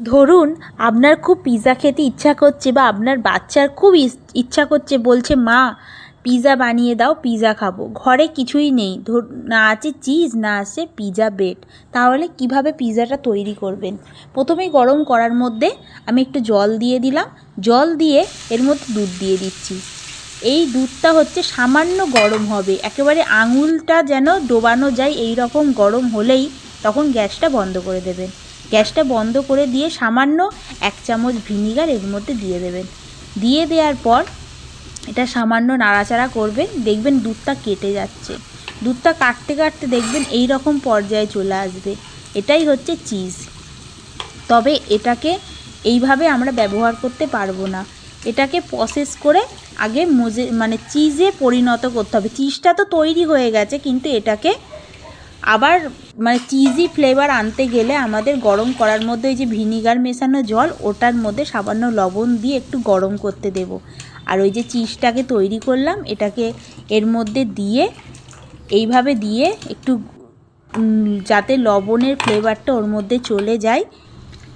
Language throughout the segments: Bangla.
ধরুন, আপনার খুব পিৎজা খেতে ইচ্ছা করছে বা আপনার বাচ্চার খুব ইচ্ছা করছে, বলছে, মা পিৎজা বানিয়ে দাও পিৎজা খাব। ঘরে কিছুই নেই। ধর, না আছে চিজ না আছে পিৎজা ব্রেড তাহলে কীভাবে পিৎজাটা তৈরি করবেন? প্রথমেই গরম করার মধ্যে আমি একটু জল দিয়ে দিলাম। জল দিয়ে এর মধ্যে দুধ দিয়ে দিচ্ছি। এই দুধটা হচ্ছে সামান্য গরম হবে। একেবারে আঙুলটা যেন ডোবানো যায় এই রকম গরম হলেই তখন গ্যাসটা বন্ধ করে দেবেন। গ্যাসটা বন্ধ করে দিয়ে সামান্য এক চামচ ভিনিগার এর মধ্যে দিয়ে দেবেন। দিয়ে দেওয়ার পর এটা সামান্য নাড়াচাড়া করবেন। দেখবেন দুধটা কেটে যাচ্ছে। দুধটা কাটতে কাটতে দেখবেন এই রকম পর্যায়ে চলে আসবে। এটাই হচ্ছে চিজ। তবে এটাকে এইভাবে আমরা ব্যবহার করতে পারব না। এটাকে প্রসেস করে আগে মজে মানে চিজে পরিণত করতে হবে। চিজটা তো তৈরি হয়ে গেছে, কিন্তু এটাকে আবার মানে চিজি ফ্লেভার আনতে গেলে আমাদের গরম করার মধ্যে ওই যে ভিনিগার মেশানো জল, ওটার মধ্যে সামান্য লবণ দিয়ে একটু গরম করতে দেব। আর ওই যে চিজটাকে তৈরি করলাম, এটাকে এর মধ্যে দিয়ে, এইভাবে দিয়ে একটু যাতে লবণের ফ্লেভারটা ওর মধ্যে চলে যায়,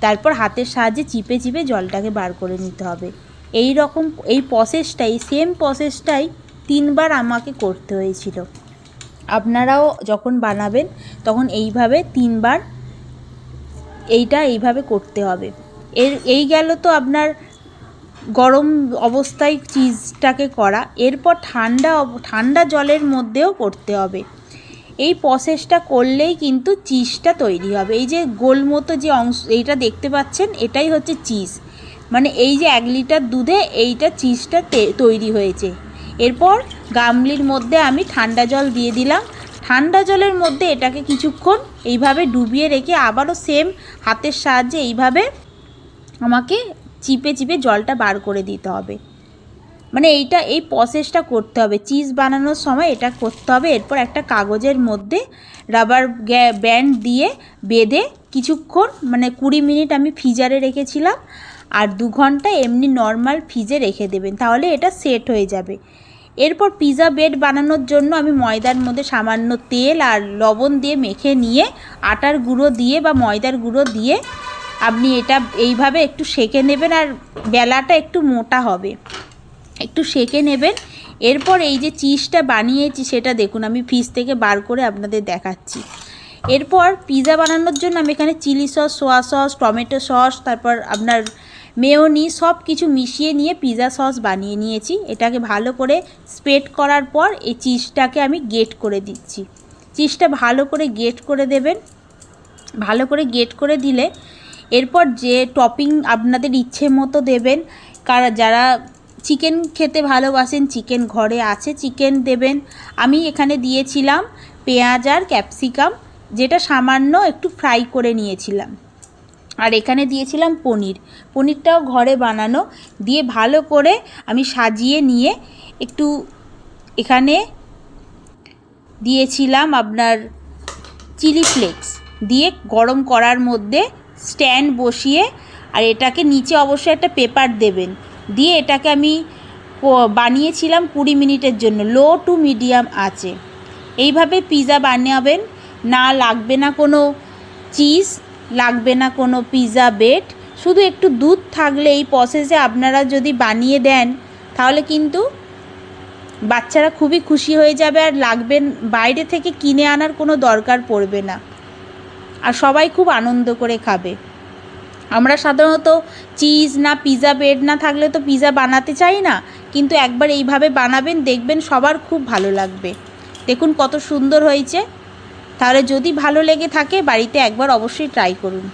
তারপর হাতের সাহায্যে চিপে চিপে জলটাকে বার করে নিতে হবে। এই রকম এই প্রসেসটাই সেম প্রসেসটাই তিনবার আমাকে করতে হয়েছিল। আপনারাও যখন বানাবেন, তখন এইভাবে তিনবার এইটা এইভাবে করতে হবে। এর, এই গেল তো আপনার গরম অবস্থায় চিজটাকে করা। এরপর ঠান্ডা ঠান্ডা জলের মধ্যেও করতে হবে। এই প্রসেসটা করলেই কিন্তু চিজটা তৈরি হবে। এই যে গোল মতো যে অংশ, এইটা দেখতে পাচ্ছেন, এটাই হচ্ছে চিজ মানে এই যে এক লিটার দুধে এইটা চিজটা তৈরি হয়েছে। এরপর গামলির মধ্যে আমি ঠান্ডা জল দিয়ে দিলাম। ঠান্ডা জলের মধ্যে এটাকে কিছুক্ষণ এইভাবে ডুবিয়ে রেখে আবারও সেম হাতের সাহায্যে এইভাবে আমাকে চিপে চিপে জলটা বার করে দিতে হবে। মানে এইটা, এই প্রসেসটা করতে হবে। চিজ বানানোর সময় এটা করতে হবে। এরপর একটা কাগজের মধ্যে রাবার ব্যান্ড দিয়ে বেঁধে কিছুক্ষণ মানে কুড়ি মিনিট আমি ফ্রিজারে রেখেছিলাম। আর দু ঘণ্টা এমনি নর্মাল ফ্রিজে রেখে দেবেন। তাহলে এটা সেট হয়ে যাবে। এরপর পিৎজা বেড বানানোর জন্য আমি ময়দার মধ্যে সামান্য তেল আর লবণ দিয়ে মেখে নিয়ে আটার গুঁড়ো দিয়ে বা ময়দার গুঁড়ো দিয়ে আপনি এটা এইভাবে একটু সেঁকে নেবেন আর বেলাটা একটু মোটা হবে। একটু সেঁকে নেবেন। এরপর এই যে চিজটা বানিয়েছি সেটা দেখুন, আমি ফ্রিজ থেকে বার করে আপনাদের দেখাচ্ছি। এরপর পিৎজা বানানোর জন্য আমি এখানে chilli sauce soya sauce tomato sauce তারপর আপনার মেয়োনি সব কিছু মিশিয়ে নিয়ে পিৎজা সস বানিয়ে নিয়েছি। এটাকে ভালো করে স্প্রেড করার পর এই চিজটাকে আমি গেট করে দিচ্ছি। চিজটা ভালো করে গেট করে দেবেন। ভালো করে গেট করে দিলে এরপর যে টপিং আপনাদের ইচ্ছে মতো দেবেন, কারা যারা চিকেন খেতে ভালোবাসেন চিকেন ঘরে আছে চিকেন দেবেন। আমি এখানে দিয়েছিলাম পেঁয়াজ আর ক্যাপসিকাম যেটা সামান্য একটু ফ্রাই করে নিয়েছিলাম। আর এখানে দিয়েছিলাম পনির। পনিরটাও ঘরে বানানো। দিয়ে ভালো করে আমি সাজিয়ে নিয়ে একটু এখানে দিয়েছিলাম আপনার চিলি ফ্লেক্স। দিয়ে গরম করার মধ্যে স্ট্যান্ড বসিয়ে আর এটাকে নিচে অবশ্যই একটা পেপার দেবেন। দিয়ে এটাকে আমি বানিয়েছিলাম কুড়ি মিনিটের জন্য। লো টু মিডিয়াম আছে। এইভাবে পিৎজা বানাবেন। না লাগবে না কোনো চিজ। লাগবে না কোনো পিৎজা বেড। শুধু একটু দুধ থাকলে এই প্রসেসে আপনারা যদি বানিয়ে দেন, তাহলে কিন্তু বাচ্চারা খুবই খুশি হয়ে যাবে আর লাগবে, বাইরে থেকে কিনে আনার কোনো দরকার পড়বে না। আর সবাই খুব আনন্দ করে খাবে। আমরা সাধারণত চিজ না পিৎজা বেড না থাকলে তো পিৎজা বানাতে চাই না, কিন্তু একবার এইভাবে বানাবেন, দেখবেন সবার খুব ভালো লাগবে। দেখুন কত সুন্দর হয়েছে। তাহলে যদি ভালো লেগে থাকে বাড়িতে একবার অবশ্যই ট্রাই করুন।